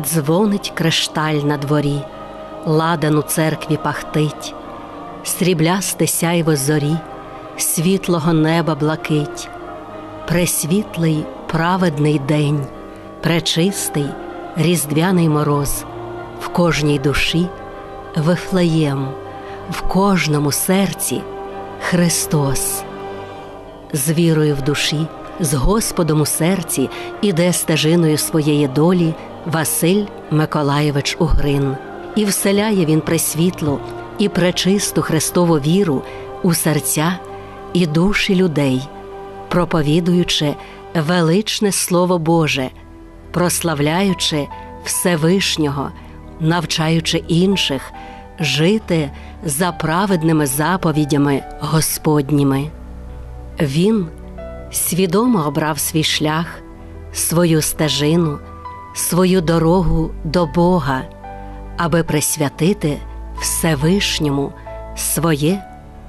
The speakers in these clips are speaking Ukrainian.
Дзвонить кришталь на дворі, ладан у церкві пахтить, сріблясте сяйво зорі, світлого неба блакить, пресвітлий праведний день, пречистий різдвяний мороз, в кожній душі Вифлеєм, в кожному серці Христос. З вірою в душі, з Господом у серці іде стежиною своєї долі Василь Миколаєвич Угрин, і вселяє він пресвітлу і пречисту Христову віру у серця і душі людей, проповідуючи величне Слово Боже, прославляючи Всевишнього, навчаючи інших жити за праведними заповідями Господніми. Він свідомо обрав свій шлях, свою стежину, свою дорогу до Бога, аби присвятити Всевишньому своє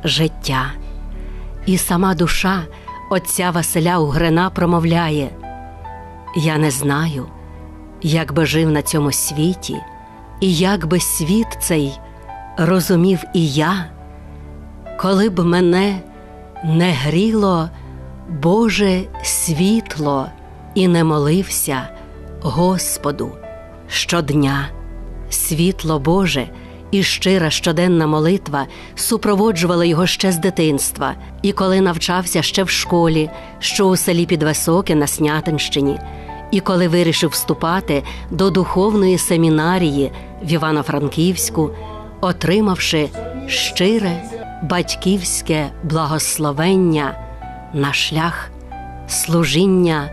життя. І сама душа отця Василя Угрина промовляє: Я не знаю, як би жив на цьому світі, і як би світ цей розумів і я, коли б мене не гріло Боже світло і не молився Господу. Щодня, світло Боже і щира щоденна молитва супроводжувала його ще з дитинства, і коли навчався ще в школі, що у селі Підвисоке на Снятинщині, і коли вирішив вступати до духовної семінарії в Івано-Франківську, отримавши щире батьківське благословення на шлях служіння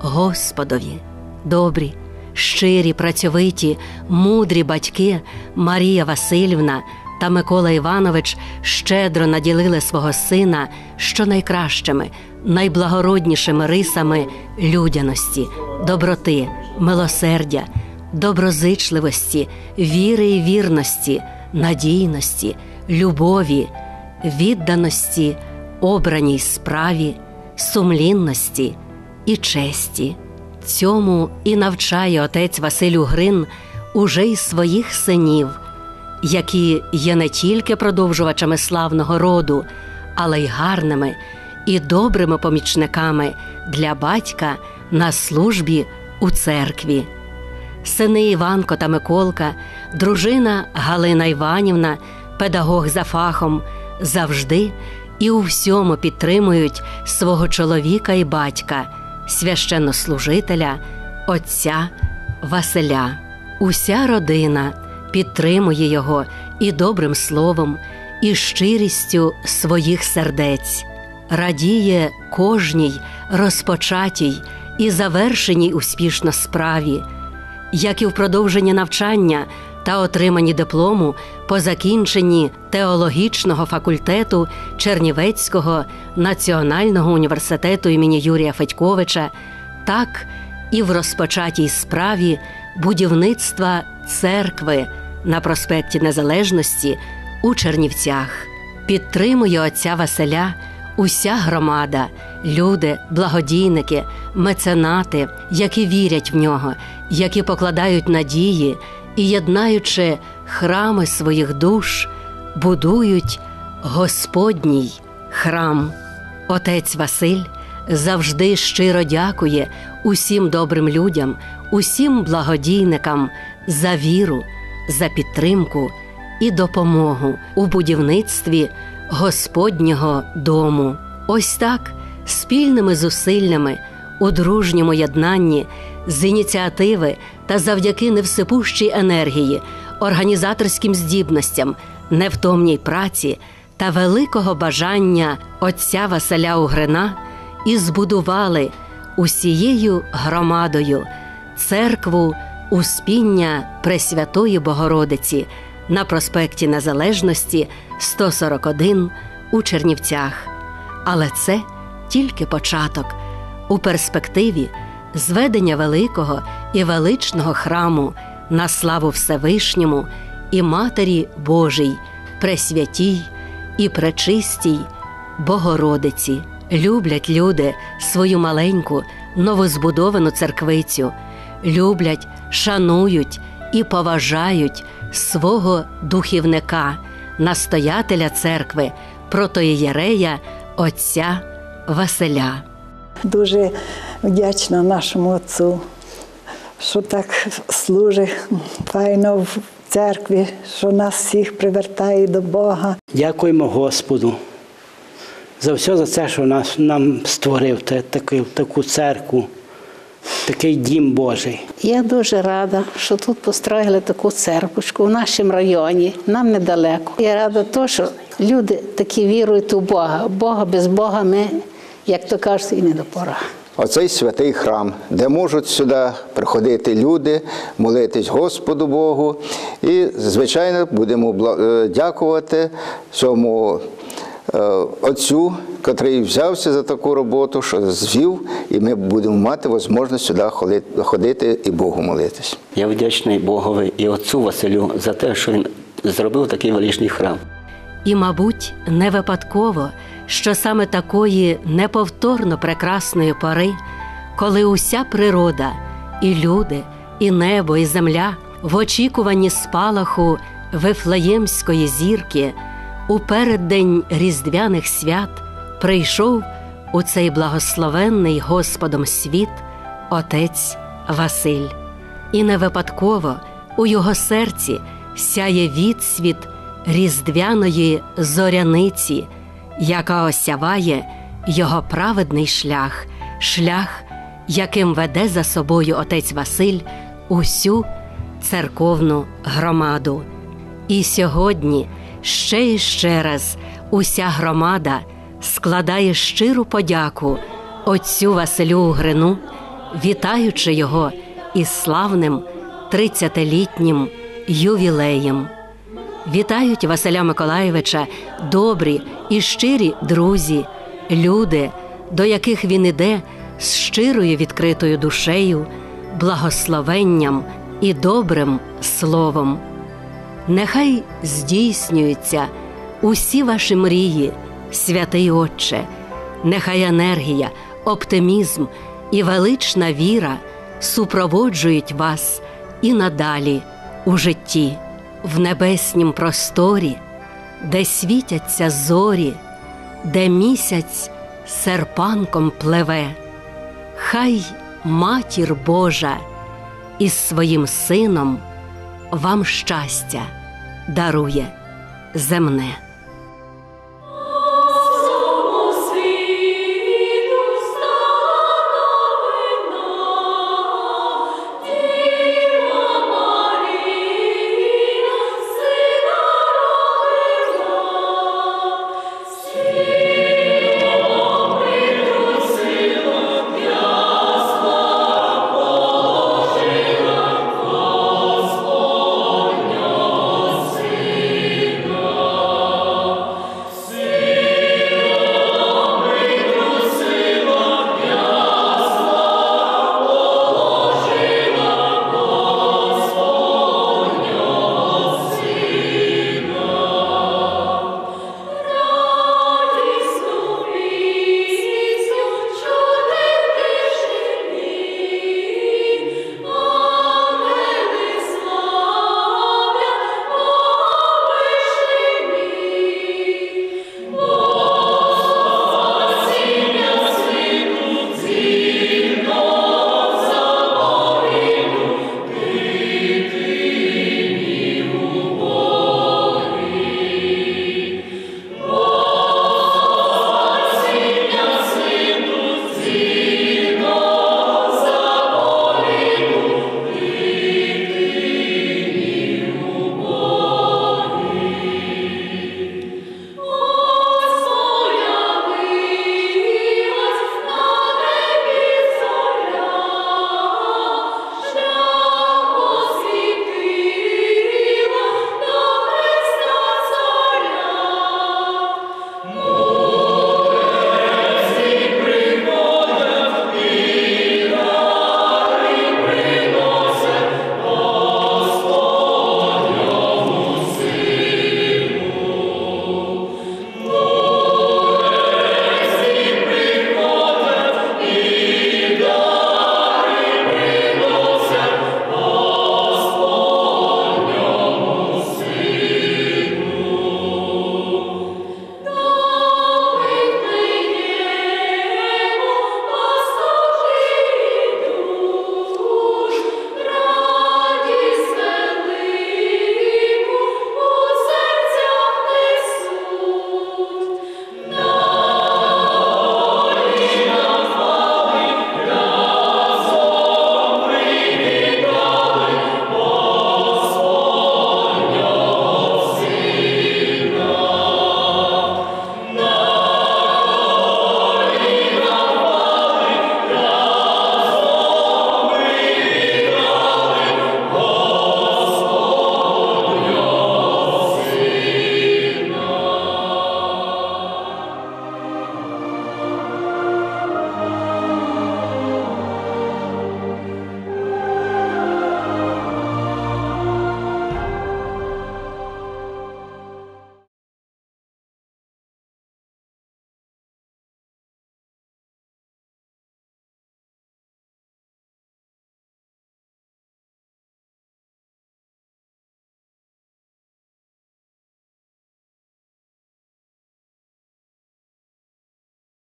Господові, добрі, щирі, працьовиті, мудрі батьки Марія Васильівна та Микола Іванович щедро наділили свого сина щонайкращими, найблагороднішими рисами людяності, доброти, милосердя, доброзичливості, віри і вірності, надійності, любові, відданості, обраній справі, сумлінності і честі. Цьому і навчає отець Василю Грин уже й своїх синів, які є не тільки продовжувачами славного роду, але й гарними і добрими помічниками для батька на службі у церкві. Сини Іванко та Миколка, дружина Галина Іванівна, педагог за фахом, завжди і у всьому підтримують свого чоловіка і батька, священнослужителя, отця Василя. Уся родина підтримує його і добрим словом, і щирістю своїх сердець, радіє кожній розпочатій і завершеній успішно справі, як і в продовженні навчання та отриманні диплому по закінченні теологічного факультету Чернівецького національного університету імені Юрія Федьковича, так і в розпочатій справі будівництва церкви на проспекті Незалежності у Чернівцях. Підтримує отця Василя уся громада, люди, благодійники, меценати, які вірять в нього, які покладають надії і, єднаючи храми своїх душ, будують Господній храм. Отець Василь завжди щиро дякує усім добрим людям, усім благодійникам за віру, за підтримку і допомогу у будівництві Господнього дому. Ось так спільними зусиллями у дружньому єднанні з ініціативи та завдяки невсипущій енергії, організаторським здібностям, невтомній праці та великого бажання отця Василя Угрина і збудували усією громадою церкву Успіння Пресвятої Богородиці на проспекті Незалежності 141 у Чернівцях. Але це тільки початок у перспективі зведення великого і величного храму на славу Всевишньому і Матері Божій, Пресвятій і Пречистій Богородиці. Люблять люди свою маленьку новозбудовану церквицю, люблять, шанують і поважають свого духівника, настоятеля церкви, протоєрея отця Василя. Дуже вдячна нашому отцу, що так служить файно в церкві, що нас всіх привертає до Бога. Дякуємо Господу за все за це, що нас, нам створив те- таку, таку церкву, такий дім Божий. Я дуже рада, що тут построїли таку церквочку в нашому районі, нам недалеко. Я рада, то, що люди такі вірують у Бога. Бога без Бога ми, як то кажуть, і не до пора. Оцей святий храм, де можуть сюди приходити люди, молитись Господу Богу. І, звичайно, будемо е, дякувати цьому е, отцю, котрий взявся за таку роботу, що звів, і ми будемо мати можливість сюди ходити і Богу молитись. Я вдячний Богові і отцу Василю за те, що він зробив такий величний храм. І, мабуть, не випадково, що саме такої неповторно прекрасної пори, коли уся природа, і люди, і небо, і земля в очікуванні спалаху Вифлеємської зірки у переддень різдвяних свят прийшов у цей благословенний Господом світ отець Василь. І не випадково у його серці сяє відсвіт різдвяної зоряниці, яка осяває його праведний шлях, шлях, яким веде за собою отець Василь усю церковну громаду. І сьогодні ще і ще раз уся громада складає щиру подяку отцю Василю Угрину, вітаючи його із славним 30-літнім ювілеєм. Вітають Василя Миколаєвича добрі і щирі друзі, люди, до яких він іде з щирою відкритою душею, благословенням і добрим словом. Нехай здійснюються усі ваші мрії, святий Отче, нехай енергія, оптимізм і велична віра супроводжують вас і надалі у житті, в небеснім просторі, де світяться зорі, де місяць серпанком пливе. Хай матір Божа із своїм сином вам щастя дарує земне.